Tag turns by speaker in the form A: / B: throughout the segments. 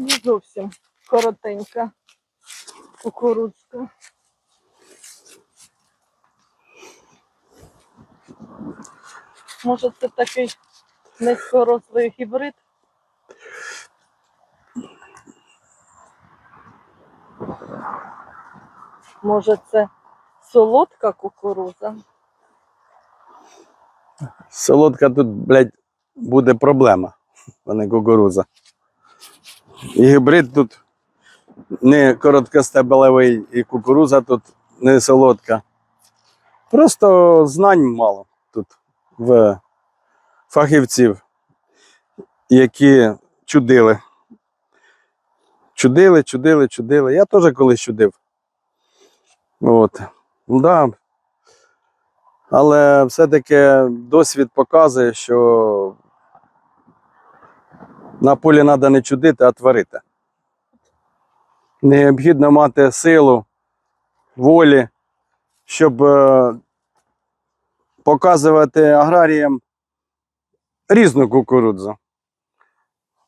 A: Не зовсім коротенька кукурудзка. Може, це такий низькорослий гібрид? Може, це солодка кукурудза?
B: Солодка тут, блядь, буде проблема, а не кукуруза. І гібрид тут не короткостебелевий, і кукуруза тут не солодка. Просто знань мало тут в фахівців, які чудили. Чудили, чудили, чудили. Я теж колись чудив. От. Да. Але все-таки досвід показує, що на полі треба не чудити, а творити. Необхідно мати силу, волі, щоб е, показувати аграріям різну кукурудзу.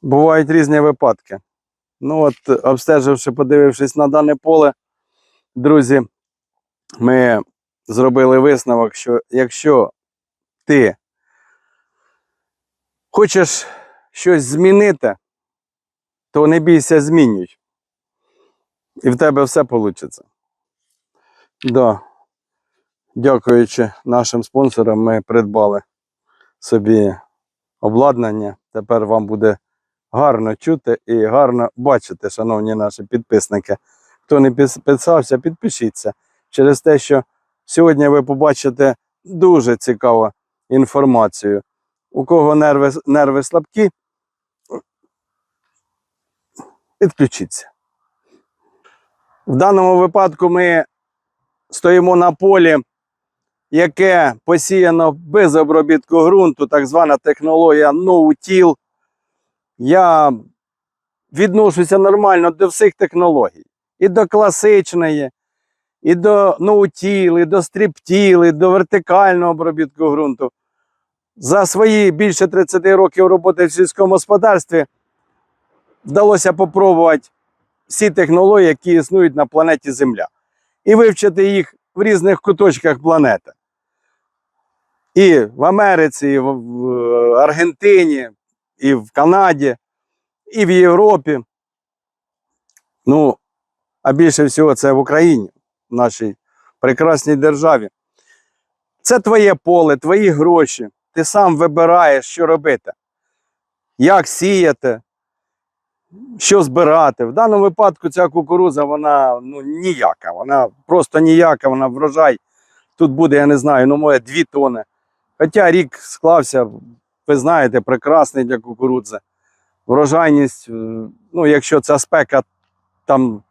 B: Бувають різні випадки. Ну от, обстеживши, подивившись на дане поле, друзі, ми зробили висновок, що якщо ти хочеш щось змінити, то не бійся змінюй. І в тебе все вийде. Да. Дякуючи нашим спонсорам, ми придбали собі обладнання. Тепер вам буде гарно чути і гарно бачити, шановні наші підписники. Хто не підписався, підпишіться через те, що Сьогодні ви побачите дуже цікаву інформацію. У кого нерви, нерви слабкі, підключіться. В даному випадку ми стоїмо на полі, яке посіяно без обробітку ґрунту, так звана технологія no-till. Я відношуся нормально до всіх технологій. І до класичної, і до ноутіл, і до стріптіл, і до вертикального обробітку ґрунту. За свої більше 30 років роботи в сільському господарстві вдалося попробувати всі технології, які існують на планеті Земля, і вивчити їх в різних куточках планети. І в Америці, і в Аргентині, і в Канаді, і в Європі. Ну, а більше всього це в Україні в нашій прекрасній державі. Це твоє поле, твої гроші. Ти сам вибираєш, що робити, як сіяти, що збирати. В даному випадку ця кукуруза, вона ну, ніяка. Вона просто ніяка, вона врожай. Тут буде, я не знаю, ну, моє 2 тони. Хоча рік склався, ви знаєте, прекрасний для кукурудзи. Врожайність, е, ну, якщо ця спека там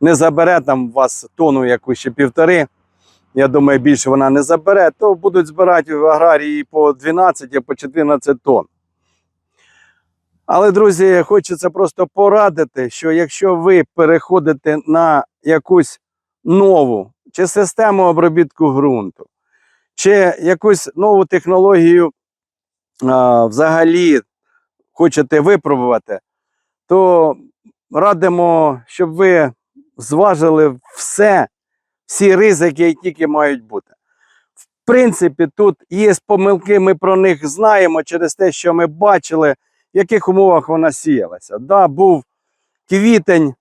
B: не забере там у вас тону якусь ще півтори. Я думаю, більше вона не забере, то будуть збирати в аграрії по 12, а по 14 тонн. Але, друзі, хочеться просто порадити, що якщо ви переходите на якусь нову чи систему обробітку ґрунту, чи якусь нову технологію а, взагалі хочете випробувати, то радимо, щоб ви зважили все, всі ризики, які тільки мають бути. В принципі, тут є помилки, ми про них знаємо через те, що ми бачили, в яких умовах вона сіялася. Да, був квітень,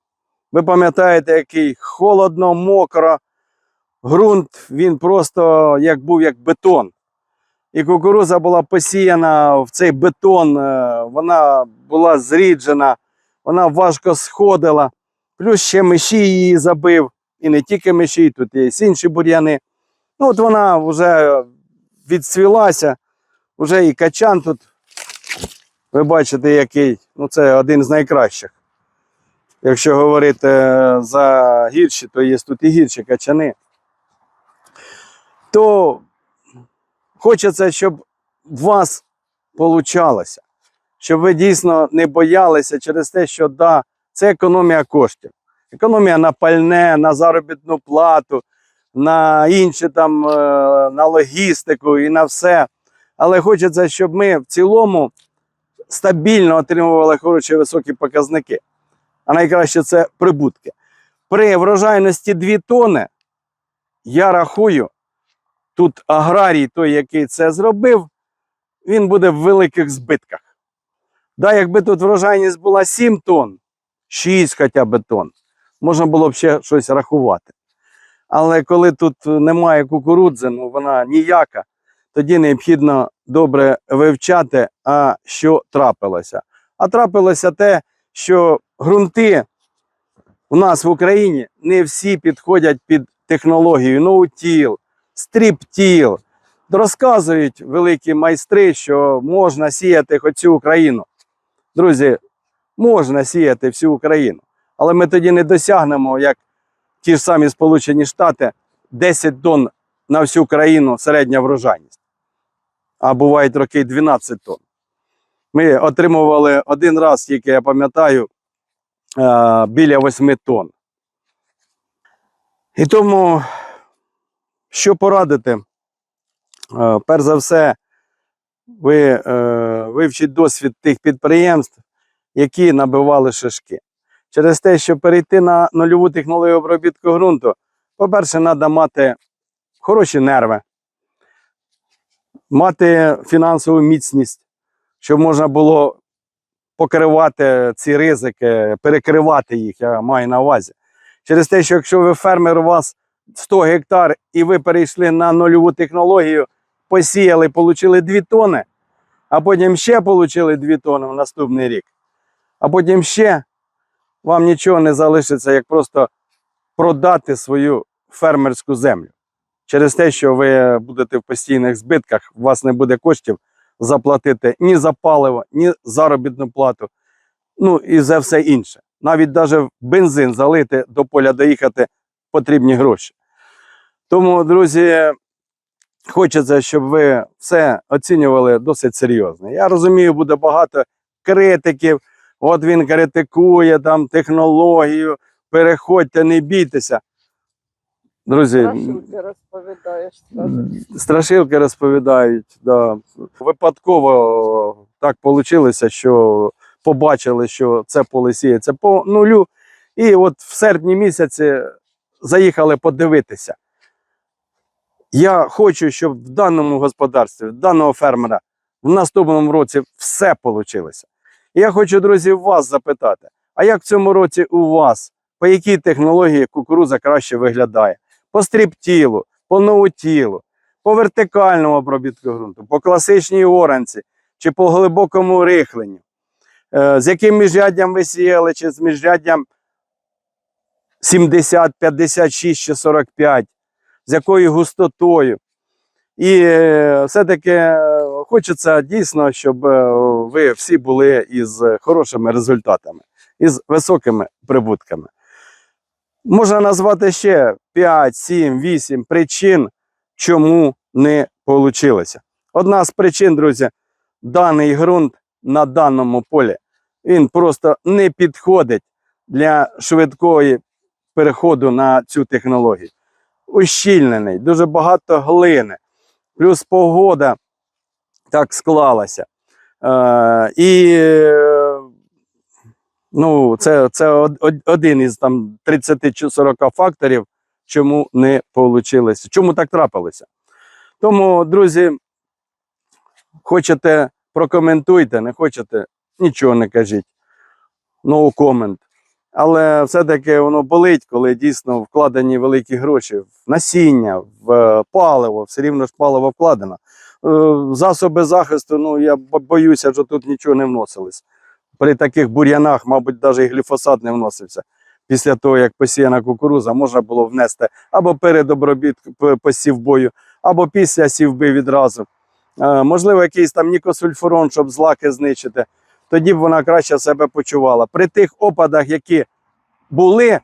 B: ви пам'ятаєте, який холодно, мокро. Ґрунт він просто як був як бетон. І кукуруза була посіяна в цей бетон, е, вона була зріджена, вона важко сходила. Плюс ще миші її забив. І не тільки миші, тут є інші бур'яни. Ну, от вона вже відцвілася, вже і качан тут. Ви бачите, який. Ну, це один з найкращих. Якщо говорити за гірші, то є тут і гірші качани. То хочеться, щоб у вас получалося, щоб ви дійсно не боялися через те, що да, це економія коштів. Економія на пальне, на заробітну плату, на інші там, е, на логістику і на все. Але хочеться, щоб ми в цілому стабільно отримували хороші високі показники. а найкраще це прибутки. При врожайності 2 тони, я рахую, тут аграрій, той, який це зробив, він буде в великих збитках. Да, якби тут врожайність була 7 тонн, 6 хоча б тонн, можна було б ще щось рахувати. Але коли тут немає кукурудзи, ну вона ніяка, тоді необхідно добре вивчати, а що трапилося. А трапилося те, що ґрунти у нас в Україні не всі підходять під технологію ноутіл, стріптіл. Розказують великі майстри, що можна сіяти хоч цю Україну. Друзі, можна сіяти всю Україну, але ми тоді не досягнемо, як ті ж самі Сполучені Штати, 10 тонн на всю країну середня врожайність. А бувають роки 12 тонн. Ми отримували один раз, тільки я пам'ятаю, е, біля 8 тонн. І тому, що порадити? Е, Перш за все, ви е, вивчіть досвід тих підприємств, які набивали шишки. Через те, що перейти на нульову технологію обробітку ґрунту, по-перше, треба мати хороші нерви, мати фінансову міцність, щоб можна було покривати ці ризики, перекривати їх, я маю на увазі. Через те, що якщо ви фермер, у вас 100 гектар і ви перейшли на нульову технологію, посіяли, отримали 2 тони, а потім ще отримали 2 тони в наступний рік, а потім ще вам нічого не залишиться, як просто продати свою фермерську землю. Через те, що ви будете в постійних збитках, у вас не буде коштів заплатити ні за паливо, ні заробітну плату, ну і за все інше. Навіть навіть бензин залити до поля доїхати потрібні гроші. Тому, друзі, хочеться, щоб ви все оцінювали досить серйозно. Я розумію, буде багато критиків. От він критикує там технологію, переходьте, не бійтеся. Друзі,
A: Страшилки розповідаєш.
B: страшилки розповідають. Да. Випадково так вийшло, що побачили, що це поле сіється по нулю. І от в серпні місяці заїхали подивитися. Я хочу, щоб в даному господарстві, в даного фермера в наступному році все вийшло. І я хочу, друзі, вас запитати: а як в цьому році у вас, по якій технології кукуруза краще виглядає? По стріптілу, по ноутілу, по вертикальному обробітку ґрунту, по класичній оранці чи по глибокому рихленню? Е, з яким міжряддям ви сіяли, чи з міжряддям 70, 56 чи 45, з якою густотою? І е, все-таки е, хочеться дійсно, щоб ви всі були із хорошими результатами, із високими прибутками. Можна назвати ще 5, 7, 8 причин, чому не вийшло. Одна з причин, друзі, даний ґрунт на даному полі він просто не підходить для швидкої переходу на цю технологію. Ущільнений, дуже багато глини, плюс погода так склалася. Е, і ну, це, це од- од- один із там 30 чи 40 факторів, чому не вийшло. Чому так трапилося? Тому, друзі, хочете прокоментуйте, не хочете, нічого не кажіть. No comment. Але все-таки воно болить, коли дійсно вкладені великі гроші в насіння, в е, паливо, все рівно ж паливо вкладено. Е, Засоби захисту, ну я боюся, що тут нічого не вносилось. При таких бур'янах, мабуть, навіть і гліфосат не вносився. Після того, як посіяна кукуруза, можна було внести або перед обробітком п- посів бою, або після сівби відразу. Е, Можливо, якийсь там нікосульфурон, щоб злаки знищити. Тоді б вона краще себе почувала. При тих опадах, які були,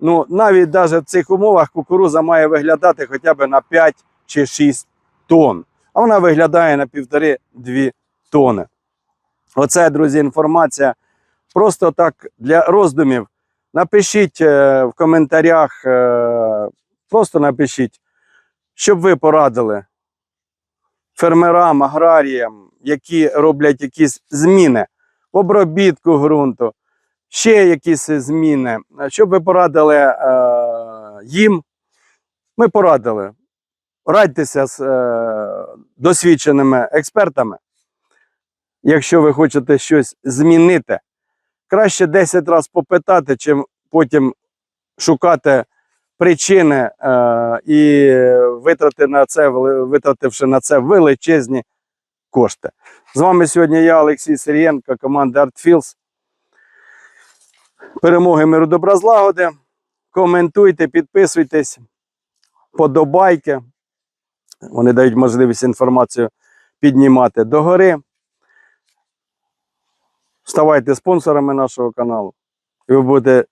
B: ну навіть навіть в цих умовах кукуруза має виглядати хоча б на 5 чи 6 тонн. А вона виглядає на 1,5-2 тонни. Оце, друзі, інформація. Просто так для роздумів. Напишіть е, в коментарях, е, просто напишіть, щоб ви порадили фермерам, аграріям, які роблять якісь зміни в обробітку ґрунту, ще якісь зміни, щоб ви порадили е, їм, ми порадили. Радьтеся з досвідченими експертами. Якщо ви хочете щось змінити, краще 10 разів попитати, чим потім шукати причини е, і витрати на це, витративши на це величезні кошти. З вами сьогодні я, Олексій Сирієнко, команда ArtFields. Перемоги миру добра злагоди. Коментуйте, підписуйтесь, подобайки. Вони дають можливість інформацію піднімати догори. Ставайте спонсорами нашого каналу. І ви будете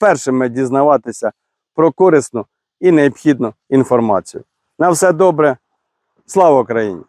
B: першими дізнаватися про корисну і необхідну інформацію. На все добре. Слава Україні!